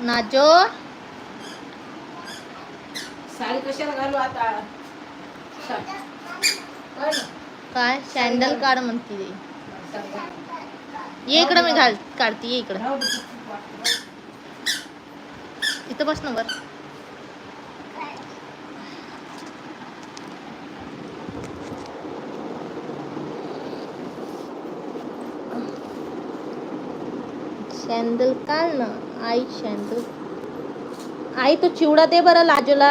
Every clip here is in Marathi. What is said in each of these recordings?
नाजो साडी कशाला घालू आता काय ना? काय सँडल काढ म्हणते ती. ये इकडं मी घाल काढते ये इकडं। इथं बस ना वर. सँडल काढ ना. आई सँडल आई तो चिवडा दे बरं लाजूला.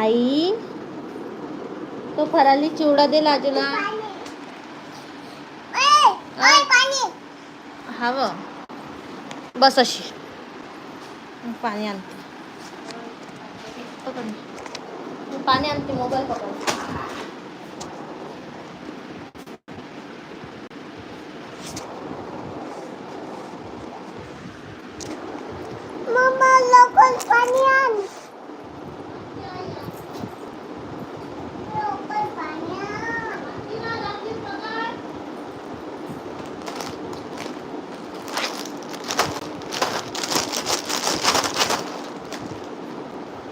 आई तो फराली चिवडा दे लाजूला. हवं बस अशी. पाणी आणते. पाणी आणते मोबाईल पकड मम्मा लवकर पाणी आण लवकर पाणी आण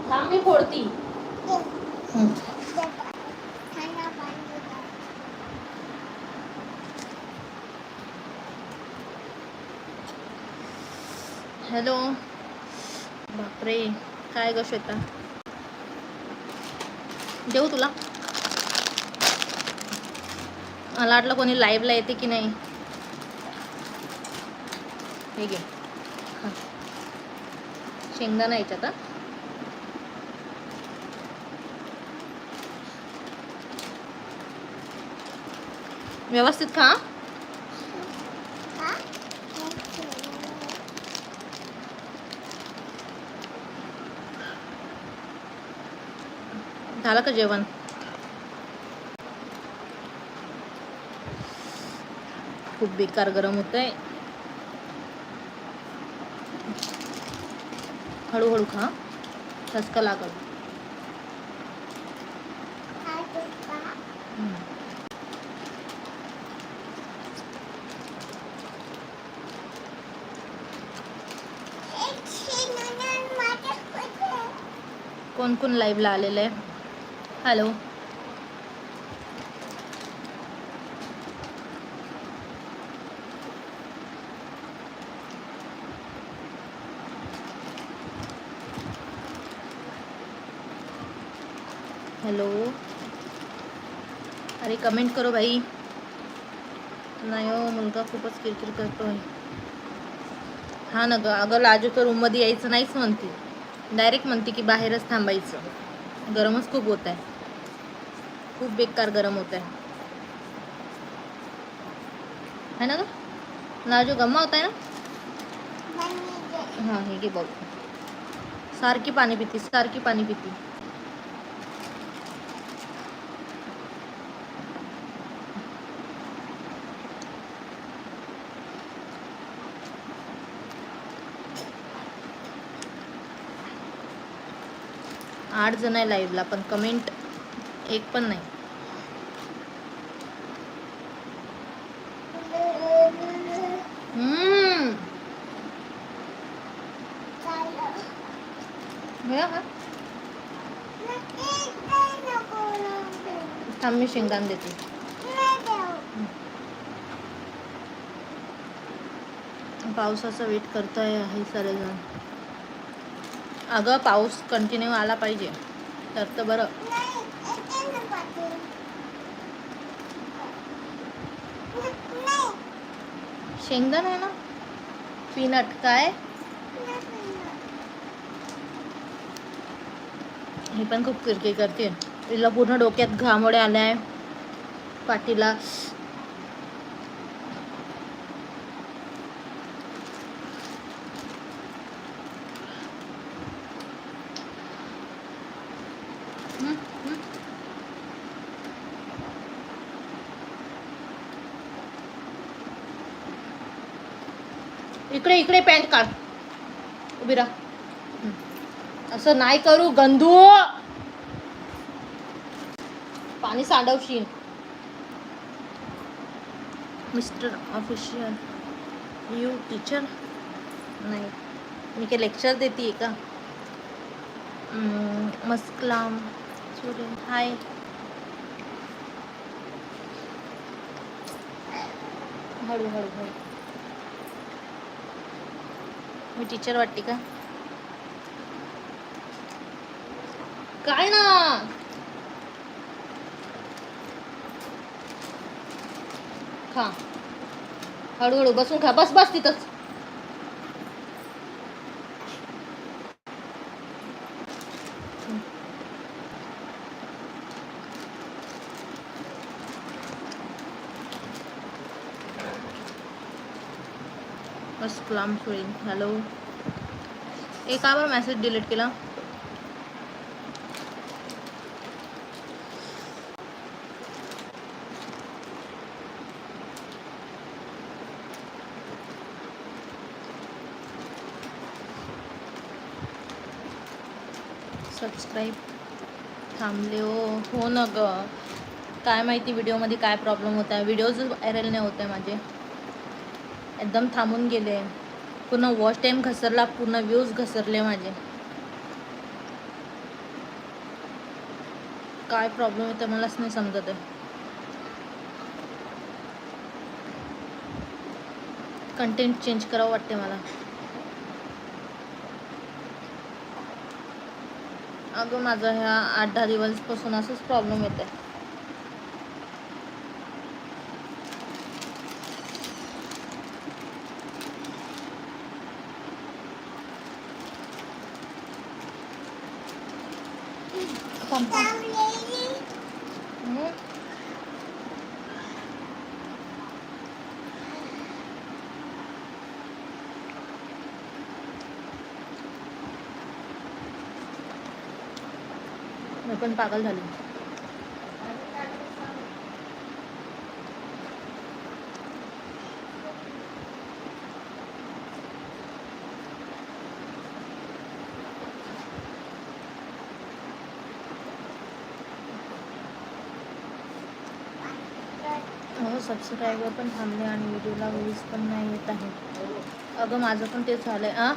थांब मी फोडती दे. हं. दे पा- थंड पाणी दे. हॅलो बापरे काय ग श्वेता देऊ तुला. मला वाटलं कोणी लाईव्हला येते की नाही. हे घे. शेंगदाणा याच्यात व्यवस्थित खा झालं का जेवण? खूप बेकार गरम होत आहे हळूहळू खा. ठसका लागल? कोण कोण लाईव्हला आलेलं आहे? हॅलो. हॅलो. अरे कमेंट करो भाई. नाही हो मुलगा खूपच किरकिर करतोय. हा ना गं अगं लाजू तर रूममध्ये यायचं नाहीच म्हणते. डायरेक्ट म्हणते की बाहेरच थांबायचं. गरमच खूप होत आहे. खूप बेकार गरम होता आहे है ना ग लाजू गम्मा होत आहे ना. हाँ हे। घे बघ सारखी पाणी पिती सारखी पाणी पिती। आठ जण आहे लाईव्हला पण कमेंट एक पण नाही. आम्ही शेंगदाण देते. पावसाचा वेट करताय आहे सर्वजण अगं पाऊस कंटिन्यू आला पाहिजे. तर तर बरं नाही, इथे नको ते. न- नाही. शेंगदाणा आहे ना? पीनट काय? हे पण खूप किरकिर करते. तिला पूर्ण डोक्यात घामोडे आहे पाठीला इकडे इकडे पॅन्ट काढ. उभी राहा. असं नाही करू गंधू. पाणी सांडवशील. Mister official. You teacher? नाही. मी काय लेक्चर देते का? मस्कलाम. Student hi. हळूहळू हळू हळू. मी टीचर वाटते का? काय ना? खा. हळूहळू बसून खा. बस बस तिथंच बस क्लाम सोडीन हॅलो ए का बरं मेसेज डिलीट केला सबस्क्राईब थांबले हो. हो ना ग. काय माहिती व्हिडिओमध्ये काय प्रॉब्लेम होत आहे व्हिडिओज व्हायरल नाही होत आहे माझे. एकदम थांबून गेले. पूर्ण वॉच टाईम घसरला पूर्ण व्ह्यूज घसरले माझे. काय प्रॉब्लेम आहे ते मलाच नाही समजत आहे. कंटेंट चेंज करावं वाटते मला. अगं माझं ह्या आठ दहा दिवसपासून असंच प्रॉब्लेम येत आहे थांब, थांब. चावलेली हम्म. मी पण पागल झाली. हो सबस्क्रायबर पण थांबले आणि व्हिडिओला व्ह्यूज पण नाही येत आहे. अगं माझं पण तेच झालंय आ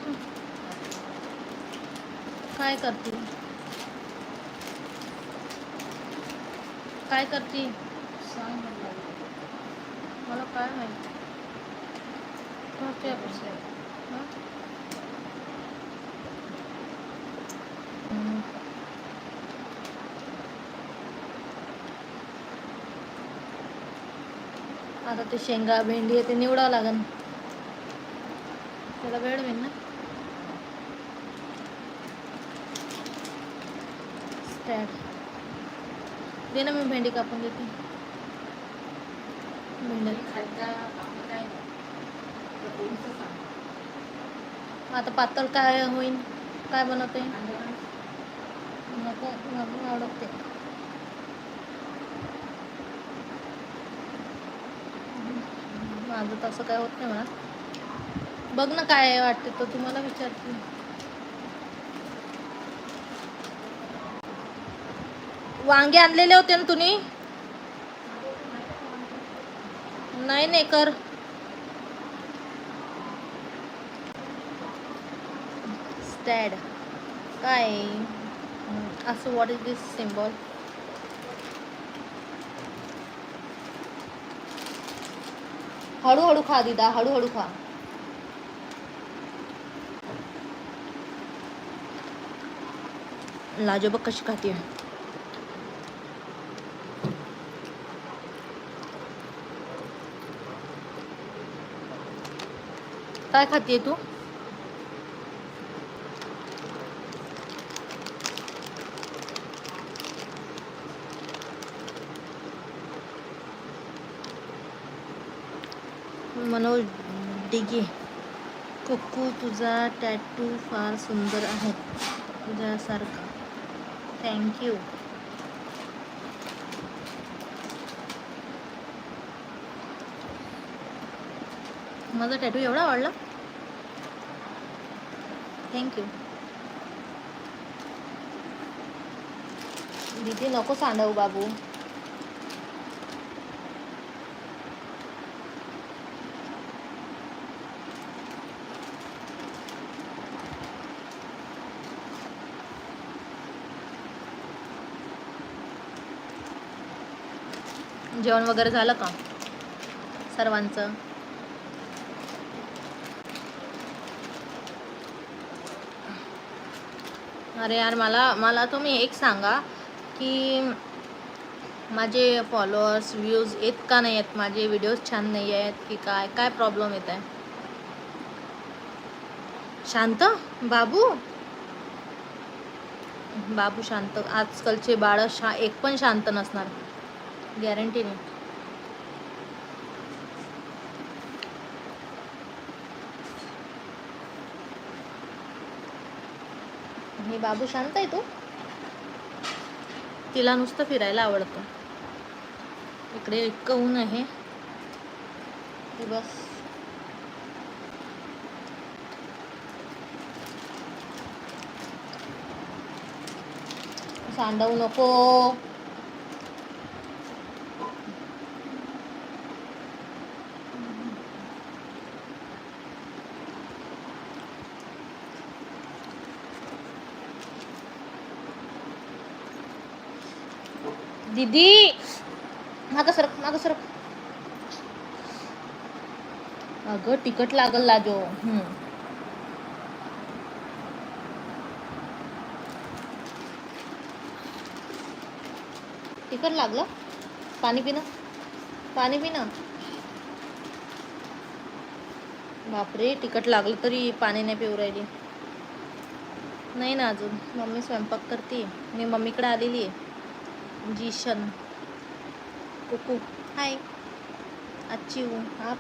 काय करते? काय करते सांग. मला काय माहिती. हं? आता ते शेंगा भेंडी आहे ते निवडावं लागेल त्याला वेळ होईल ना स्टॅट दे ना मी भेंडी कापून देते. खायचा काय आता पातळ काय होईल काय बनवते? नको नको आवडत ते. माझं तसं काय होत नाही मला बघ ना काय वाटते तो तुम्हाला विचारते. वांगे आणलेले होते ना तुम्ही? नाही नाही कर. स्टॅड काय? असं व्हॉट इज दिस सिम्बॉल हळूहळू खा दिदा हळूहळू खा. लाजोबा कशी खाते काय खाते तू? मनोज डिगे कुक्कू तुझा टॅटू फार सुंदर आहे. तुझ्यासारखा. थँक्यू माझा टॅटू एवढा आवडला. थँक्यू दीदी नको सांडव बाबू. जेवण वगैरे झालं का? सर्वांचं? अरे यार मला मला तुम्ही एक सांगा की माझे फॉलोअर्स व्ह्यूज येत का नाही आहेत? माझे व्हिडिओज छान नाही आहेत की काय? काय प्रॉब्लेम येत आहे? शांत? बाबू? बाबू शांत. आजकालचे बाळ शा एक पण शांत नसणार. गॅरंटी नाही. नाही बाबू शांत आहे तू? तिला नुसतं फिरायला आवडतं. इकडे इतकं ऊन आहे. बस. सांडवू नको. दीदी. मागं सरक मागं सरक. अगं तिकट लागल लाजो हम्म. तिखट लागलं? पाणी पिणं? पाणी पिणं? बापरे तिखट लागलं तरी पाणी नाही पिऊ राहिली. नाही ना अजून. मम्मी स्वयंपाक करते. मी मम्मीकडे आलेली आहे. जीशन कुकू हाय अच्छी हूँ आप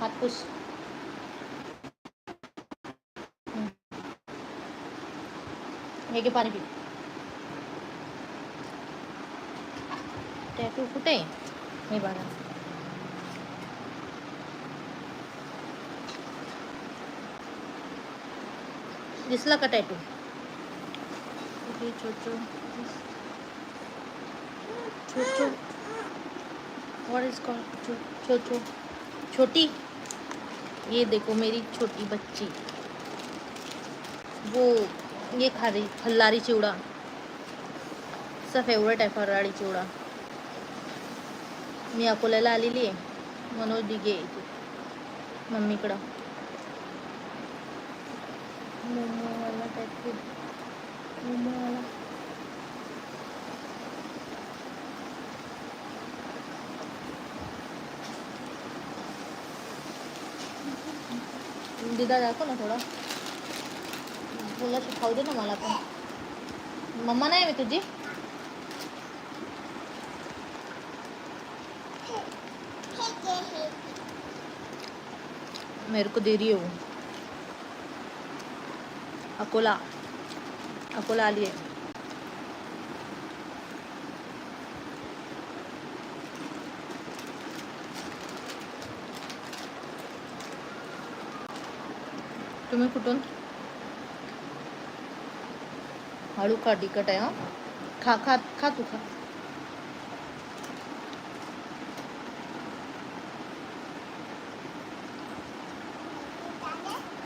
हाथ पुस हे घे पाणी पी टॅटू कुठे आहे? हे बघा दिसला का टॅटू छोटू छोटू. व्हाट इज कॉल्ड छोटू. छोटी? ये देखो मेरी छोटी बच्ची। वो ये खा रही फल्लारी चिवडा। चा फेवरेट आहे फराळी चिवडा। मी अकोल्याला आलेली आहे. मनोज दिघे इथे मम्मीकडं मोमोवाला टॅटू मोमोवाला दिदा दाखव ना थोडा तुला खाऊ दे ना मला पण मम्मा नाही मी तुझी हे घे हे मेरे को दे रही है वो। अकोला. अकोला आली आहे. तुम्ही कुठून? हळू खा तिखट आहे हा. खा खा खा तू खा.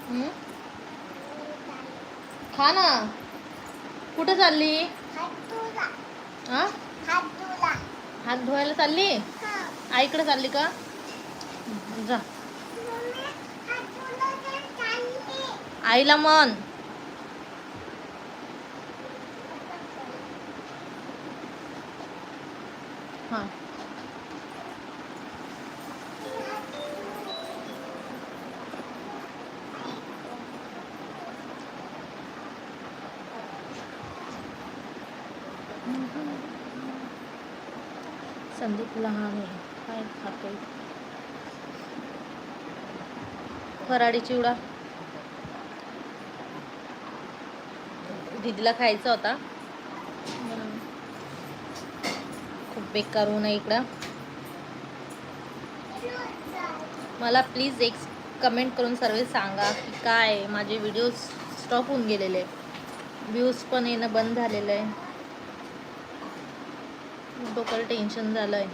हम्म? खा ना. कुठं चालली? हात हा धुवायला चालली? हा. आईकडे चालली का? जा. आईला मन हा संदीप लहान आहे काय खातो फराडी चिवडा. दीदीला खायचा होता. खूप बेकार होऊन आहे इकडं. मला प्लीज एक कमेंट करून सर्व सांगा की काय? माझे व्हिडिओज स्टॉप होऊन गेलेले. व्ह्यूज पण येणं बंद झालेलं आहे. डोकं टेन्शन झालंय.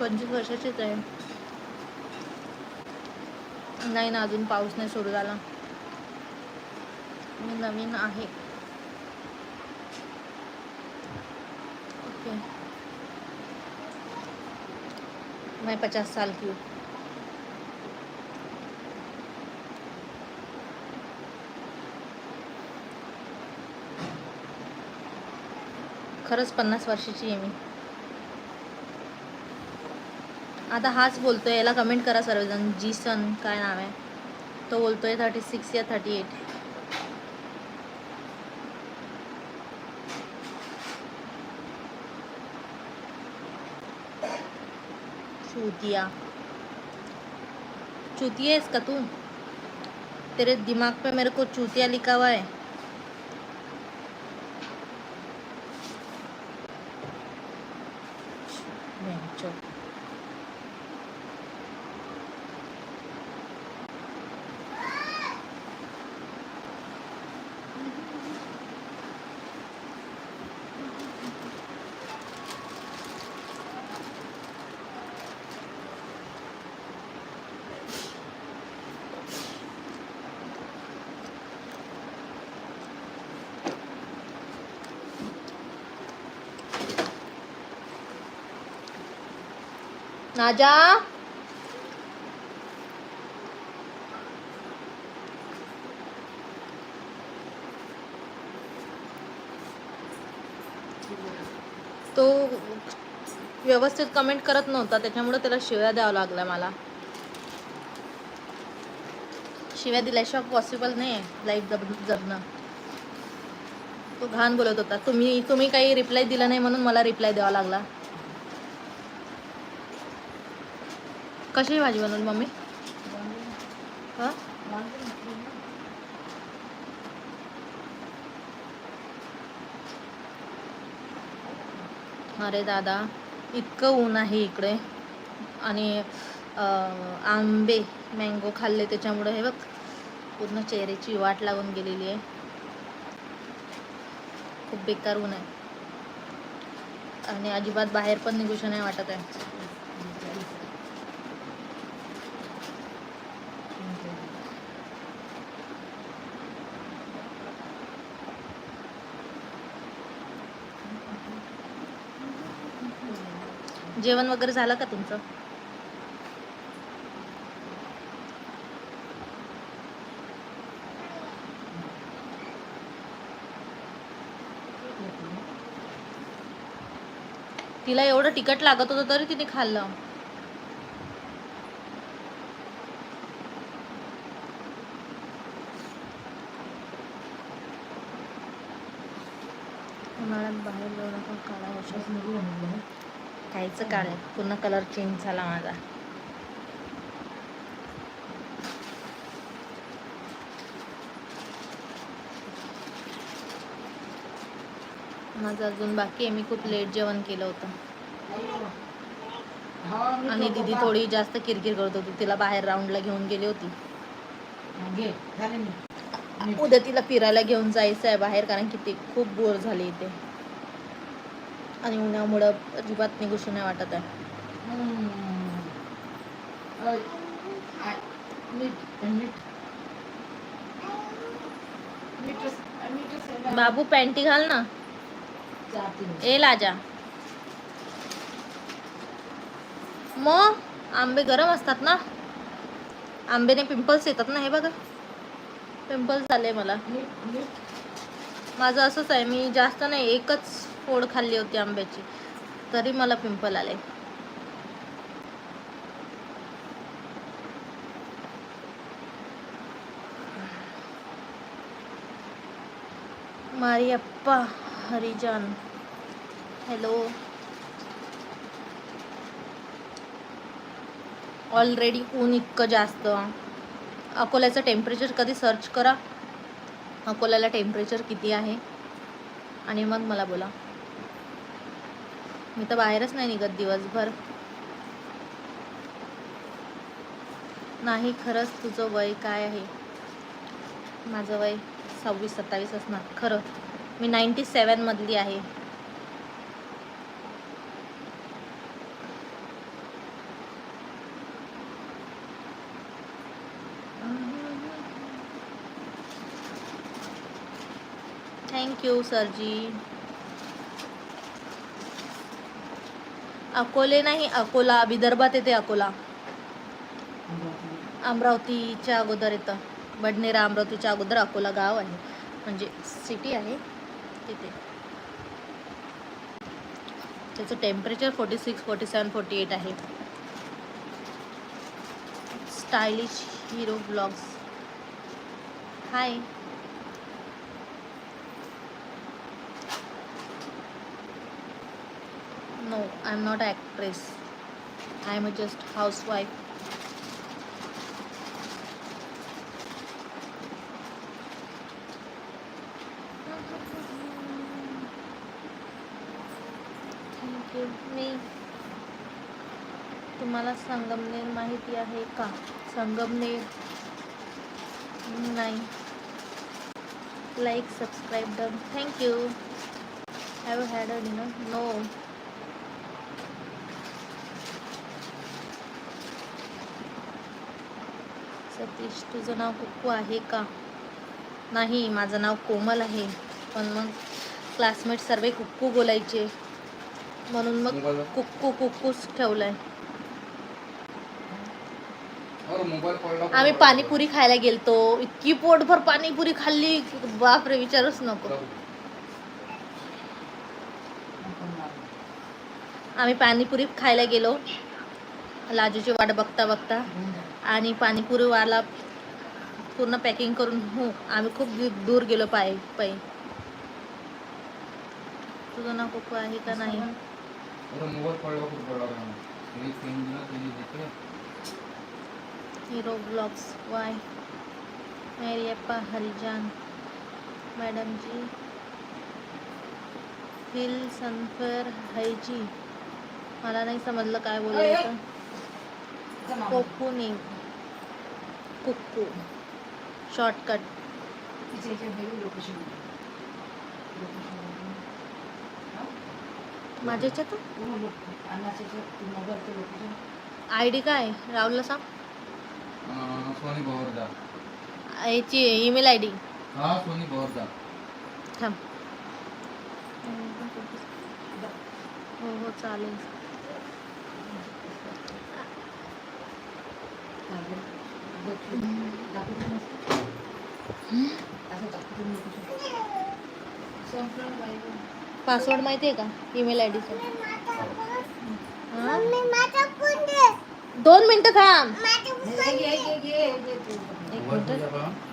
पंचवीस वर्षाचीच आहे. नाही ना अजून पाऊस नाही सुरू झाला. मी नवीन आहे. ओके. मैं पचास साल की हूँ. खरंच पन्नास वर्षाची आहे मी. आता हाच बोलतोय याला कमेंट करा सर्वजण. जी सन काय नाव आहे? तो बोलतोय थर्टी सिक्स या थर्टी एट चूतिया। चूतिया इसका तू। तेरे दिमाग पे मेरे को चूतिया लिखा हुआ है। नाजा तो व्यवस्थित कमेंट करत नव्हता त्याच्यामुळे त्याला शिव्या द्यावं लागल्या मला. शिव्या दिल्याशिवाय पॉसिबल नाही आहे लाईफ जग जगणं. तो घाण बोलत होता तुम्ही तुम्ही काही रिप्लाय दिला नाही म्हणून मला रिप्लाय द्यावा लागला. कशी भाजी बनवली मम्मी? हा? अरे दादा इतकं ऊन आहे इकडे. आणि आंबे मँगो खाल्ले त्याच्यामुळे हे बघ पूर्ण चेहऱ्याची वाट लागून गेलेली आहे. खूप बेकार ऊन आहे. आणि अजिबात बाहेर पण निघूशी नाही वाटत आहे. जेवण वगैरे झालं का तुमचं? तिला एवढं तिखट लागत होतं तरी तिने खाल्लं. उन्हाळ्यात बाहेर जाऊ नका काळा होशील काळ आहे पूर्ण कलर चेंज झाला माझा. माझं अजून बाकी आहे. मी खूप लेट जेवण केलं होतं. आणि दीदी थोडी जास्त किरकिर करत होती. तिला बाहेर राऊंडला घेऊन गेली होती. उद्या तिला फिरायला घेऊन जायचं आहे बाहेर कारण की ती खूप बोर झाली इथे. आणि उन्हामुळं अजिबात निघूशी नाही वाटत आहे. बाबू पॅन्टी घाल ना. ए लाजा. मग आंबे गरम असतात ना. आंब्याने पिंपल्स येतात ना हे बघा. पिंपल्स झाले मला. माझं असंच आहे मी जास्त नाही एकच फोड खाल्ली होती आंब्याची. तरी मला पिंपल आले. मारी अप्पा हॅलो ऑलरेडी ऊन इतकं जास्त. अकोल्याचं टेम्परेचर कधी सर्च करा. अकोल्याला टेम्परेचर किती आहे? आणि मग मला बोला. मी तर बाहेरच नाही निघत दिवसभर. नाही खरंच तुझं वय काय आहे? माझं वय सव्वीस सत्तावीस असणार. खरं मी नाईन्टी सेवनमधली आहे. थँक्यू सरजी. अकोले नाही अकोला विदर्भात येते अकोला. अमरावतीच्या अगोदर येतं. बडनेरा अमरावतीच्या अगोदर अकोला गाव आहे. म्हणजे सिटी आहे तिथे. त्याचं temperature forty six forty seven forty eight आहे. Stylish hero blogs hi No I am not actress I am just housewife Thank you. मी तुम्हाला संगमनेर माहिती आहे का संगमनेर नाही like subscribe done thank you have had a dinner no Satish तुझं नाव कुक्कू आहे का? नाही माझं नाव कोमल आहे. पण मग क्लासमेट सर्व कुक्कू बोलायचे. म्हणून मग कुक्कू कुक्कूच ठेवलंय. पडला आम्ही पाणीपुरी खायला गेलतो. इतकी पोटभर पाणीपुरी खाल्ली. बापरे विचारूच नको. आम्ही पाणीपुरी खायला गेलो. लाजूची वाट बघता बघता. आणि पाणीपुरीवाला पूर्ण पॅकिंग करून हो आम्ही खूप दूर गेलो पायी पायी. तुझं नाव कुकू आहे का नाही? हीरो ब्लॉग्स वाय. मेरियप्पा हरिजान. मॅडम जी हिल सनफेअर हायजी. मला नाही समजलं काय बोलायचं. कोकुनी शॉर्टकट माझ्या याच्यात आय डी काय? राहुलला सांग. अं, सोनी भवरदा याची ईमेल आय डी. हा सोनी भवरदा थांब. हो हो चालेल. पासवर्ड माहिती आहे का? ईमेल आय डीचा दे. दोन मिनिटं थांब. माझा एक मिनिट.